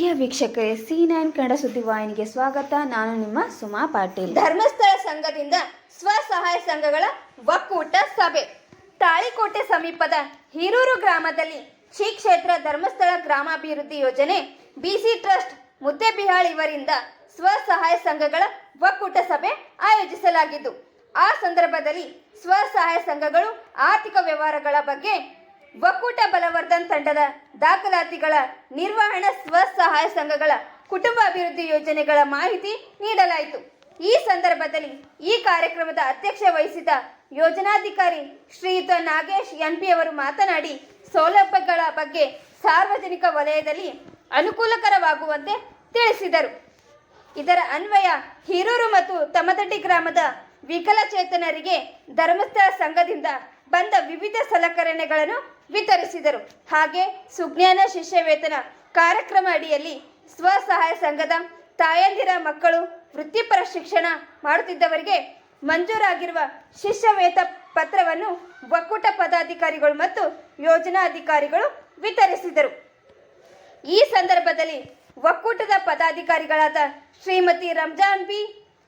ಪ್ರಿಯ ವೀಕ್ಷಕರೇ C nine Kannada ಸುದ್ದಿವಾಹಿನಿಗೆ ಸ್ವಾಗತ. ನಾನು ನಿಮ್ಮ ಸುಮಾ ಪಾಟೀಲ್. ಧರ್ಮಸ್ಥಳ ಸಂಘದಿಂದ ಸ್ವಸಹಾಯ ಸಂಘಗಳ ಒಕ್ಕೂಟ ಸಭೆ. ತಾಳಿಕೋಟೆ ಸಮೀಪದ ಹೀರೂರು ಗ್ರಾಮದಲ್ಲಿ ಶ್ರೀ ಕ್ಷೇತ್ರ ಧರ್ಮಸ್ಥಳ ಗ್ರಾಮಾಭಿವೃದ್ಧಿ ಯೋಜನೆ ಬಿಸಿ ಟ್ರಸ್ಟ್ ಮುದ್ದೆಬಿಹಾಳ್ ಇವರಿಂದ ಸ್ವಸಹಾಯ ಸಂಘಗಳ ಒಕ್ಕೂಟ ಸಭೆ ಆಯೋಜಿಸಲಾಗಿದ್ದು, ಆ ಸಂದರ್ಭದಲ್ಲಿ ಸ್ವಸಹಾಯ ಸಂಘಗಳು ಆರ್ಥಿಕ ವ್ಯವಹಾರಗಳ ಬಗ್ಗೆ ಒಕ್ಕೂಟ ಬಲವರ್ಧನ್ ತಂಡದ ದಾಖಲಾತಿಗಳ, ನಿರ್ವಹಣಾ, ಸ್ವಸಹಾಯ ಸಂಘಗಳ, ಕುಟುಂಬ ಅಭಿವೃದ್ಧಿ ಯೋಜನೆಗಳ ಮಾಹಿತಿ ನೀಡಲಾಯಿತು. ಈ ಸಂದರ್ಭದಲ್ಲಿ ಈ ಕಾರ್ಯಕ್ರಮದ ಅಧ್ಯಕ್ಷ ವಹಿಸಿದ ಯೋಜನಾಧಿಕಾರಿ ಶ್ರೀಯುತ ನಾಗೇಶ್ ಎನ್ಪಿ ಅವರು ಮಾತನಾಡಿ, ಸೌಲಭ್ಯಗಳ ಬಗ್ಗೆ ಸಾರ್ವಜನಿಕ ವಲಯದಲ್ಲಿ ಅನುಕೂಲಕರವಾಗುವಂತೆ ತಿಳಿಸಿದರು. ಇದರ ಅನ್ವಯ ಹಿರೂರು ಮತ್ತು ತಮದಡ್ಡಿ ಗ್ರಾಮದ ವಿಕಲಚೇತನರಿಗೆ ಧರ್ಮಸ್ಥಳ ಸಂಘದಿಂದ ಬಂದ ವಿವಿಧ ಸಲಕರಣೆಗಳನ್ನು ವಿತರಿಸಿದರು. ಹಾಗೆ ಸುಜ್ಞಾನ ಶಿಷ್ಯ ವೇತನ ಕಾರ್ಯಕ್ರಮ ಅಡಿಯಲ್ಲಿ ಸ್ವಸಹಾಯ ಸಂಘದ ತಾಯಂದಿರ ಮಕ್ಕಳು ವೃತ್ತಿಪರ ಶಿಕ್ಷಣ ಮಾಡುತ್ತಿದ್ದವರಿಗೆ ಮಂಜೂರಾಗಿರುವ ಶಿಷ್ಯವೇತ ಪತ್ರವನ್ನು ಒಕ್ಕೂಟ ಪದಾಧಿಕಾರಿಗಳು ಮತ್ತು ಯೋಜನಾ ಅಧಿಕಾರಿಗಳು ವಿತರಿಸಿದರು. ಈ ಸಂದರ್ಭದಲ್ಲಿ ಒಕ್ಕೂಟದ ಪದಾಧಿಕಾರಿಗಳಾದ ಶ್ರೀಮತಿ ರಂಜಾನ್ ಬಿ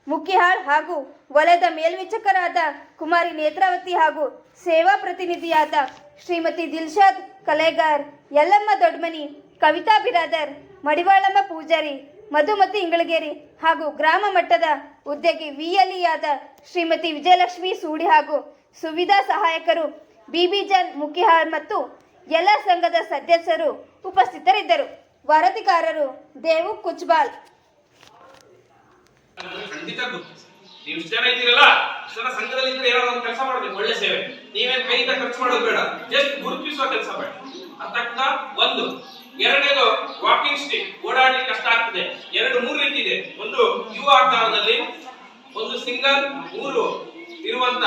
ಮುಕ್ಕಿಹಾಳ್ ಹಾಗೂ ವಲಯದ ಮೇಲ್ವಿಚಾರಕರಾದ ಕುಮಾರಿ ನೇತ್ರಾವತಿ ಹಾಗೂ ಸೇವಾ ಪ್ರತಿನಿಧಿಯಾದ ಶ್ರೀಮತಿ ದಿಲ್ಶಾದ್ ಕಲೆಗಾರ್ ಯಲ್ಲಮ್ಮ ದೊಡ್ಮನಿ, ಕವಿತಾ ಬಿರಾದರ್, ಮಡಿವಾಳಮ್ಮ ಪೂಜಾರಿ, ಮಧುಮತಿ ಇಂಗಳಗೇರಿ ಹಾಗೂ ಗ್ರಾಮ ಮಟ್ಟದ ಉದ್ಯೋಗಿ ವಿಎಲ್ಇಯಾದ ಶ್ರೀಮತಿ ವಿಜಯಲಕ್ಷ್ಮಿ ಸೂಡಿ ಹಾಗೂ ಸುವಿಧಾ ಸಹಾಯಕರು ಬಿಬಿಜಾನ್ ಮುಖಿಹಾಳ್ ಮತ್ತು ಎಲ್ಲ ಸಂಘದ ಸದಸ್ಯರು ಉಪಸ್ಥಿತರಿದ್ದರು. ವರದಿಗಾರರು ದೇವು ಕುಚ್ಬಾಲ್ ಖಂಡಿತ ಗೊತ್ತು. ನೀವು ಜನ ಇದ್ದೀರಲ್ಲ, ಇಷ್ಟ ಜನ ಸಂಘದಲ್ಲಿ ಇದ್ರೆ ಏನೋ ಒಂದು ಕೆಲಸ ಮಾಡ್ಬೇಕು, ಒಳ್ಳೆ ಸೇವೆ. ನೀವೇನ್ ಕೈಯಿಂದ ಖರ್ಚು ಮಾಡೋದು ಬೇಡ. ಜಸ್ಟ್ ಗುರುತಿಸುವ ಕೆಲಸ ಮಾಡಿ ಅರ್ಥಾಗ್ತ ಒಂದು. ಎರಡನೇದು ವಾಕಿಂಗ್ ಸ್ಟಿಕ್ ಓಡಾಡ್ಲಿಕ್ಕೆ ಕಷ್ಟ ಆಗ್ತದೆ. ಎರಡು, ಮೂರು ರೀತಿ ಇದೆ. ಒಂದು ಯು ಆಕಾರದಲ್ಲಿ ಒಂದು ಸಿಂಗಲ್, ಮೂರು ಇರುವಂತ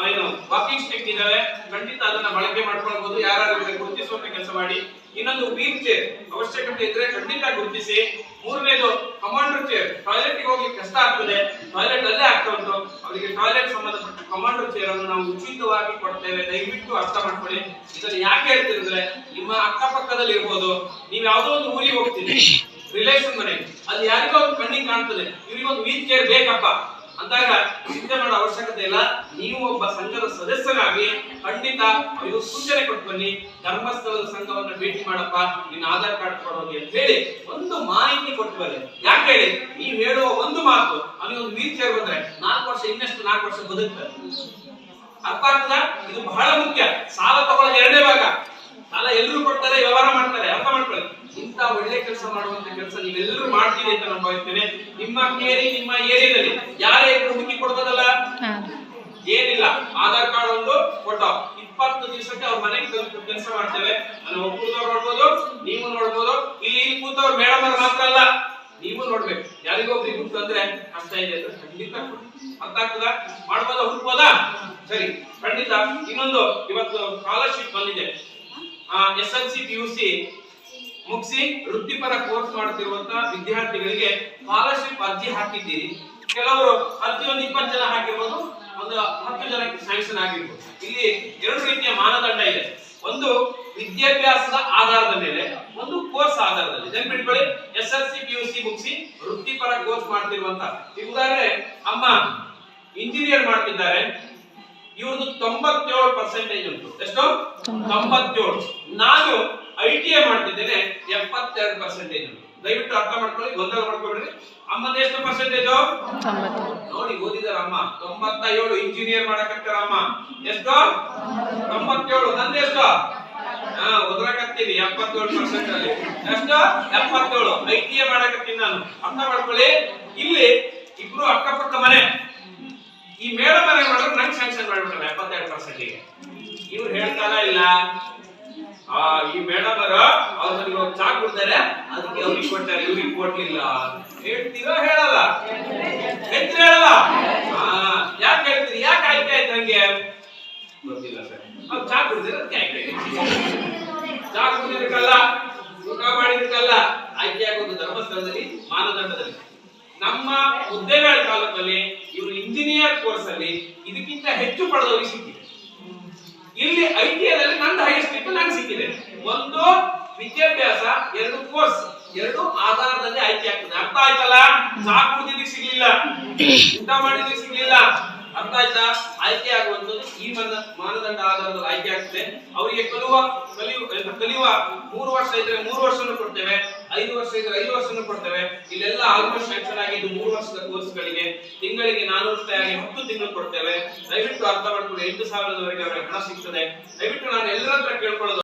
ಏನು ವಾಕಿಂಗ್ ಸ್ಟಿಕ್ ಇದಾವೆ, ಖಂಡಿತ ಅದನ್ನ ಬಳಕೆ ಮಾಡ್ಕೊಳ್ಬಹುದು ಯಾರು ಗುರುತಿಸುವಂತ ಕೆಲಸ ಮಾಡಿ. ಇನ್ನೊಂದು ವೀಲ್ ಚೇರ್ ಅವಶ್ಯಕತೆ ಇದ್ರೆ ಖಂಡಿತ ಗುರುತಿಸಿ. ಮೂರನೇದು ಕಮಾಂಡರ್ ಚೇರ್ ಟಾಯ್ಲೆಟ್ ಹೋಗಿ ಕಷ್ಟ ಆಗ್ತದೆ ಟಾಯ್ಲೆಟ್ ಅಲ್ಲೇ ಆಗ್ತಾ ಉಂಟು. ಅವರಿಗೆ ಟಾಯ್ಲೆಟ್ ಸಂಬಂಧಪಟ್ಟ ಕಮಾಂಡರ್ ಚೇರ್ ಅನ್ನು ನಾವು ಉಚಿತವಾಗಿ ಕೊಡ್ತೇವೆ. ದಯವಿಟ್ಟು ಅರ್ಥ ಮಾಡ್ಕೊಳ್ಳಿ. ಇದನ್ನು ಯಾಕೆ ಹೇಳ್ತಿರಂದ್ರೆ, ನಿಮ್ಮ ಅಕ್ಕಪಕ್ಕದಲ್ಲಿ ಇರ್ಬೋದು. ನೀವು ಯಾವುದೋ ಒಂದು ಊರಿಗೆ ಹೋಗ್ತೀನಿ ರಿಲೇಷನ್ ಮನೆ. ಅಲ್ಲಿ ಯಾರಿಗೋ ಒಂದು ಕಣ್ಣಿಗೆ ಕಾಣ್ತದೆ. ಇವ್ರಿಗೊಂದು ವೀಲ್ ಚೇರ್ ಬೇಕಪ್ಪ. ಅಂದಾಗ ಚಿಂತೆ ಮಾಡೋ ಅವಶ್ಯಕತೆ ಇಲ್ಲ. ನೀವು ಒಬ್ಬ ಸಂಘದ ಸದಸ್ಯರಾಗಿ ಖಂಡಿತ ಅಯ್ಯೋ ಸೂಚನೆ ಕೊಟ್ಟು ಬನ್ನಿ. ಧರ್ಮಸ್ಥಳದ ಸಂಘವನ್ನ ಭೇಟಿ ಮಾಡಪ್ಪ. ನಿನ್ನ ಆಧಾರ್ ಕಾರ್ಡ್ ಕೊಡೋದು ಅಂತ ಹೇಳಿ ಒಂದು ಮಾಹಿತಿ ಕೊಟ್ಟು ಬರ್ರಿ ಯಾಕೆ ಹೇಳಿ? ನೀವು ಹೇಳುವ ಒಂದು ಮಾತು ಅವನಿಗೆ ಒಂದು ವೀಲ್ ಚೇರ್ ಬಂದ್ರೆ ನಾಲ್ಕು ವರ್ಷ, ಇನ್ನಷ್ಟು ನಾಲ್ಕು ವರ್ಷ ಬದುಕ್ತಾರೆ ಅರ್ಥ ಆಗ್ತದ? ಇದು ಬಹಳ ಮುಖ್ಯ. ಸಾಲ ತಗೊಳ್ಳೋದು ಎರಡನೇ ಭಾಗ. ಸಾಲ ಎಲ್ಲರೂ ಕೊಡ್ತಾರೆ, ವ್ಯವಹಾರ ಮಾಡ್ತಾರೆ. ಅರ್ಥ ಮಾಡ್ಕೊಳ್ಳಿ. ಇಂಥ ಒಳ್ಳೆ ಕೆಲಸ ಮಾಡುವಂತ ಕೆಲಸ ನೀವೆಲ್ಲರೂ ಮಾಡ್ತೀರಿ ಅಂತ ನಾನು ಭಾವಿಸ್ತೇನೆ. ನಿಮ್ಮ ಕೇರಿ ನಿಮ್ಮ ಏರಿಯಾದಲ್ಲಿ ಯಾರೇ ಹುಡುಕಿ ಕೊಡ್ಬೋದಲ್ಲ? ಏನಿಲ್ಲ. ಆಧಾರ್ ಕಾರ್ಡ್ ಒಂದು ಫೋಟೋ ಇಪ್ಪತ್ತು ದಿವಸಕ್ಕೆ ಅವ್ರ ಮನೆಗೆ ಕೆಲಸ ಮಾಡ್ತೇವೆ. ಅಲ್ಲಿ ಒಕ್ಕೂತವ್ರು ನೋಡ್ಬೋದು ನೀವು ನೋಡ್ಬೋದು. ಇಲ್ಲಿ ಇಲ್ಲಿ ಕೂತವ್ರು ಮೇಡಮ್ ಅವ್ರು ಮಾತ್ರ ಅಲ್ಲ. ನೀವು ನೋಡ್ಬೇಕು. ಯಾರಿಗೊಬ್ರಿಗೆ ಗುರ್ತು ಅಂದ್ರೆ ಕಷ್ಟ ಇದೆ ಅಂದ್ರೆ ಖಂಡಿತ. ಅರ್ಥ ಆಗ್ತದ? ಮಾಡ್ಬೋದಾ ಹುಡ್ಬೋದಾ ಸರಿ. ಖಂಡಿತ. ಇನ್ನೊಂದು ಇವತ್ತು ಸ್ಕಾಲರ್ಶಿಪ್ ಬಂದಿದೆ. S L C P U C ಮುಗಿಸಿ ವೃತ್ತಿಪರ ಕೋರ್ಸ್ ಮಾಡುತ್ತಿರುವಂತ ವಿದ್ಯಾರ್ಥಿಗಳಿಗೆ ಸ್ಕಾಲರ್ಶಿಪ್ ಅರ್ಜಿ ಹಾಕಿದ್ದೀರಿ. ಕೆಲವರು ಅರ್ಜಿ ಒಂದು ಇಪ್ಪತ್ತು ಜನ ಹಾಕಿರ್ಬೋದು ಒಂದು ಹತ್ತು ಜನಕ್ಕೆ ಸ್ಯಾಂಕ್ಷನ್ ಆಗಿರ್ಬೋದು. ಇಲ್ಲಿ ಎರಡು ರೀತಿಯ ಮಾನದಂಡ ಇದೆ. ಒಂದು ವಿದ್ಯಾಭ್ಯಾಸದ ಆಧಾರದ ಮೇಲೆ, ಒಂದು ಕೋರ್ಸ್ ಆಧಾರದಲ್ಲಿ. ನೆನ್ಪಿಟ್ಕೊಳ್ಳಿ S L C, P U C ಮುಗಿಸಿ ವೃತ್ತಿಪರ ಕೋರ್ಸ್ ಮಾಡ್ತಿರುವಂತ. ಈ ಅಮ್ಮ ಇಂಜಿನಿಯರ್ ಮಾಡ್ತಿದ್ದಾರೆ. ಇವ್ರದ್ದು ತೊಂಬತ್ತೇಳು ಪರ್ಸೆಂಟೇಜ್ ಉಂಟು. ಎಷ್ಟು? ತೊಂಬತ್ತೇಳು. ನಾನು ಐ ಟಿ ಐ ಮಾಡ್ತಿದ್ದೇನೆ ಎಪ್ಪತ್ತೆರಡು ಪರ್ಸೆಂಟೇಜ್ ದಯವಿಟ್ಟು ಅರ್ಥ ಮಾಡ್ಕೊಳ್ಳಿ ಗೊಂದಲ ಮಾಡ್ಕೊಬೇಡಿ. ಅಮ್ಮದ ಎಷ್ಟು ಪರ್ಸೆಂಟೇಜ್ ನೋಡಿ ಓದಿದಾರ ಅಮ್ಮ. ತೊಂಬತ್ತ ಏಳು ಇಂಜಿನಿಯರ್ ಮಾಡಕತ್ತಾರ ಅಮ್ಮ. ಎಷ್ಟು? ತೊಂಬತ್ತೇಳು. ನಂದು ಎಷ್ಟು? ಹಾ ಓದ್ರಕತ್ತೀನಿ ಎಪ್ಪತ್ತೇಳು ಪರ್ಸೆಂಟ್ ಅಲ್ಲಿ. ಎಷ್ಟು? ಎಪ್ಪತ್ತೇಳು. ಐ ಟಿ ಐ ಮಾಡಕತ್ತೀನಿ ನಾನು. ಅರ್ಥ ಮಾಡ್ಕೊಳ್ಳಿ. ಇಲ್ಲಿ ಇಬ್ರು ಅಕ್ಕಪಕ್ಕ ಮನೆ. ಈ ಮೇಡಮ್ ಮನೆ ಮಾಡಿದ್ರು ನಂಗೆ ಸ್ಯಾಂಕ್ಷನ್ ಮಾಡ್ಬಿಟ್ಟಲ್ಲ ಎಪ್ಪತ್ತೆರಡು ಪರ್ಸೆಂಟಿಗೆ ಇವ್ರು ಹೇಳ್ತಾರ ಇಲ್ಲ? ಆ, ಈ ಮೇಡಮ್ ಅವರು ಅವ್ರು ನನಗೆ ಒಂದು ಚಾ ಕೊಡ್ತಾರೆ. ಅದಕ್ಕೆ ಅವ್ರಿಗೆ ಕೊಟ್ಟಾರೆ ಇವ್ರಿಗೆ ಕೊಡ್ಲಿಲ್ಲ ಹೇಳ್ತೀರೋ ಹೇಳಲ್ಲ? ಹೇಳ್ತೀರ ಹೇಳಲ್ಲ? ಯಾಕೆ ಹೇಳ್ತೀರಿ? ಯಾಕೆ ಆಯ್ಕೆ ಆಯ್ತು ನಂಗೆ ಗೊತ್ತಿಲ್ಲ ಸರ್. ಅವ್ರು ಚಾ ಕುಡಿದ್ರೆ ಅದಕ್ಕೆ ಆಯ್ಕೆ ಆಯ್ತು. ಚಾ ಕುಡಿದಕ್ಕಲ್ಲ ಊಟ ಮಾಡಿದಕ್ಕಲ್ಲ ಆಯ್ಕೆ ಆಗೋದು ಧರ್ಮಸ್ಥಳದಲ್ಲಿ, ಮಾನದಂಡದಲ್ಲಿ. ನಮ್ಮ ಉದ್ಯೋಗ ತಾಲೂಕಲ್ಲಿ ಇವರು ಇಂಜಿನಿಯರ್ ಕೋರ್ಸ್ ಅಲ್ಲಿ ಇದಕ್ಕಿಂತ ಹೆಚ್ಚು ಪಡೆದವರಿಗೆ ಸಿಕ್ಕಿದೆ ಇಲ್ಲಿ ಐಟಿಐದಲ್ಲಿ ನಂದು ಹೈಯೆಸ್ಟ್ ನಾನು ಸಿಕ್ಕಿದೆ ಒಂದು ವಿದ್ಯಾಭ್ಯಾಸ, ಎರಡು ಕೋರ್ಸ್ ಎರಡು ಆಧಾರದಲ್ಲಿ ಆಯ್ಕೆ ಆಗ್ತದೆ. ಅರ್ಥ ಆಯ್ತಲ್ಲ? ಸಾಕು ಸಿಗ್ಲಿಲ್ಲ. ಊಟ ಮಾಡಿದ್ದಕ್ಕೆ ಸಿಗ್ಲಿಲ್ಲ. ಅರ್ಥ ಆಯ್ತಾ? ಆಯ್ಕೆ ಆಗುವಂತದ್ದು ಈ ಮಾನದಂಡ ಮಾನದಂಡ ಆಧಾರದಲ್ಲಿ ಆಯ್ಕೆ ಆಗ್ತದೆ. ಅವರಿಗೆ ಕಲಿಯುವ ಕಲಿಯುವ ಕಲಿಯುವ ಮೂರು ವರ್ಷ ಇದ್ರೆ ಮೂರು ವರ್ಷನೂ ಕೊಡ್ತೇವೆ. ಐದು ವರ್ಷ ಇದ್ರೆ ಐದು ವರ್ಷನೂ ಕೊಡ್ತೇವೆ. ಇಲ್ಲೆಲ್ಲ ಆಲ್ಮೋಸ್ಟ್ ಸೆಕ್ಷನ್ ಆಗಿದ್ದು ಮೂರು ವರ್ಷದ ಕೋರ್ಸ್ಗಳಿಗೆ ತಿಂಗಳಿಗೆ ನಾನೂರು ರೂಪಾಯಿ ಹತ್ತು ತಿಂಗಳು ಕೊಡ್ತೇವೆ. ದಯವಿಟ್ಟು ಅರ್ಥ ಮಾಡಿಕೊಂಡು ಎಂಟು ಸಾವಿರದವರೆಗೆ ಅವರಿಗೆ ಹಣ ಸಿಗ್ತದೆ. ದಯವಿಟ್ಟು ನಾನು ಎಲ್ಲರ ಹತ್ರ ಕೇಳ್ಕೊಳ್ಳೋದು